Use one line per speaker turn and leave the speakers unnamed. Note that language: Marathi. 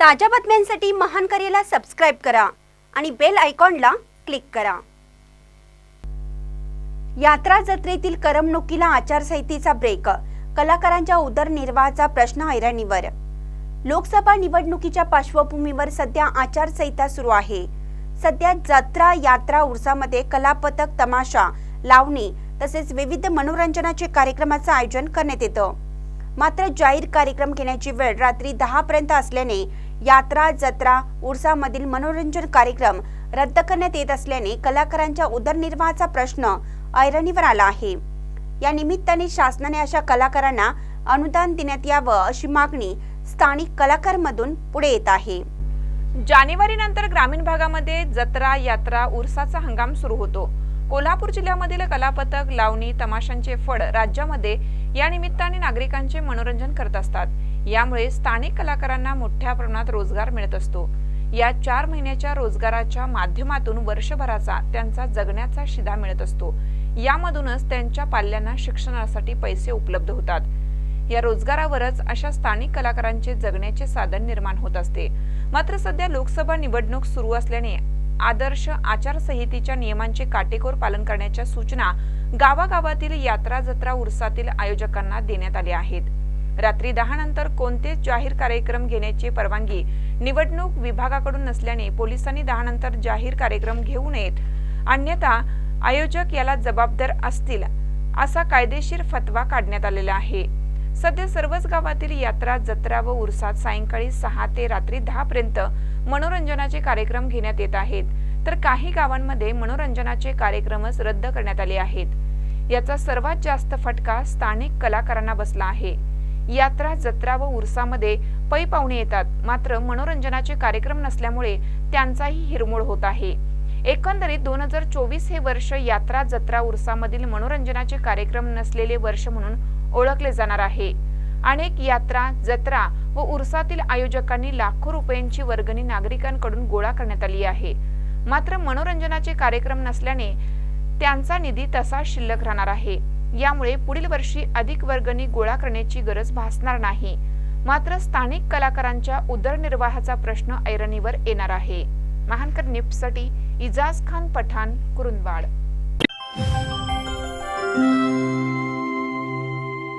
ताज्या बातम्यांसाठी महान करेला सबस्क्राईब करा आणि बेल आयकॉनला क्लिक करा. यात्रा जत्रेतील करमणुकीला आचारसंहितेचा ब्रेक कलाकारांच्या उदरनिर्वाहाचा प्रश्न ऐरणीवर लोकसभा निवडणुकीच्या पार्श्वभूमीवर सध्या आचारसंहिता सुरू आहे. सध्या जत्रा यात्रा उर्सामध्ये कलापथक तमाशा लावणी तसेच विविध मनोरंजनाचे कार्यक्रमाचं आयोजन करण्यात येतं. मात्र जाहीर कार्यक्रम घेण्याची वेळ रात्री दहा पर्यंत असल्याने यात्रा जत्रा उर्सामधील मनोरंजन कार्यक्रम रद्द करण्यात येत असल्याने कलाकारांच्या उदरनिर्वाहाचा प्रश्न ऐरणीवर आला आहे. या निमित्ताने शासनाने अशा कलाकारांना अनुदान देण्यात यावं अशी मागणी स्थानिक कलाकारमधून पुढे येत आहे.
जानेवारी नंतर ग्रामीण भागामध्ये जत्रा यात्रा उरसाचा हंगाम सुरू होतो. कोल्हापूर जिल्ह्यामधील कलापथक लावणी तमाशांचे फड राज्यामध्ये या निमित्ताने नागरिकांचे मनोरंजन करत असतात. यामुळे स्थानिक कलाकारांना मोठ्या प्रमाणात रोजगार मिळत असतो. या चार महिन्याच्या रोजगाराच्या माध्यमातून वर्षभराचा त्यांचा जगण्याचा शिधा मिळत असतो. यामधूनच त्यांच्या पाल्यांना शिक्षणासाठी पैसे उपलब्ध होतात. या रोजगारावरच अशा स्थानिक कलाकारांचे जगण्याचे साधन निर्माण होत असते. मात्र सध्या लोकसभा निवडणूक सुरू असल्याने आदर्श आचारसंहितेच्या नियमांचे काटेकोर पालन करण्याच्या सूचना गावागावातील यात्रा जत्रा उरसातील आयोजकांना देण्यात आल्या आहेत. रात्री दहा नंतर कोणतेच जाहीर कार्यक्रम घेण्याची परवानगी निवडणूक विभागाकडून नसल्याने पोलिसांनी दहा नंतर जाहीर कार्यक्रम घेऊ नयेत. अन्यथा आयोजक याला जबाबदार असतील असा कायदेशीर फतवा काढण्यात आलेला आहे. सध्या सर्वच गावातील यात्रा जत्रा व उरसात सायंकाळी सहा ते रात्री दहा पर्यंत मनोरंजनाचे कार्यक्रम घेण्यात येत आहेत. तर काही गावांमध्ये मनोरंजनाचे कार्यक्रमच रद्द करण्यात आले आहेत. याचा सर्वात जास्त फटका स्थानिक कलाकारांना बसला आहे. यात्रा जत्रा व उरसामध्ये पै पाहुणे येतात. मात्र मनोरंजनाचे कार्यक्रम नसल्यामुळे त्यांचाही हिरमोड होत आहे. एकंदरीत दोन हजार चोवीस हे वर्ष यात्रा जत्रा उरसामधील मनोरंजनाचे कार्यक्रम नसलेले वर्ष म्हणून ओळखले जाणार आहे. अनेक यात्रा जत्रा व उरसातील आयोजकांनी लाखो रुपयांची वर्गणी नागरिकांकडून गोळा करण्यात आली आहे. मात्र मनोरंजनाचे कार्यक्रम नसल्याने त्यांचा निधी तसा शिल्लक राहणार आहे. यामुळे पुढील वर्षी अधिक वर्गणी गोळा करण्याची गरज भासणार नाही. मात्र स्थानिक कलाकारांच्या उदरनिर्वाहाचा प्रश्न ऐरणीवर येणार आहे. महानकर निप्ससाठी इजाज खान पठाण कुरुंदवाड.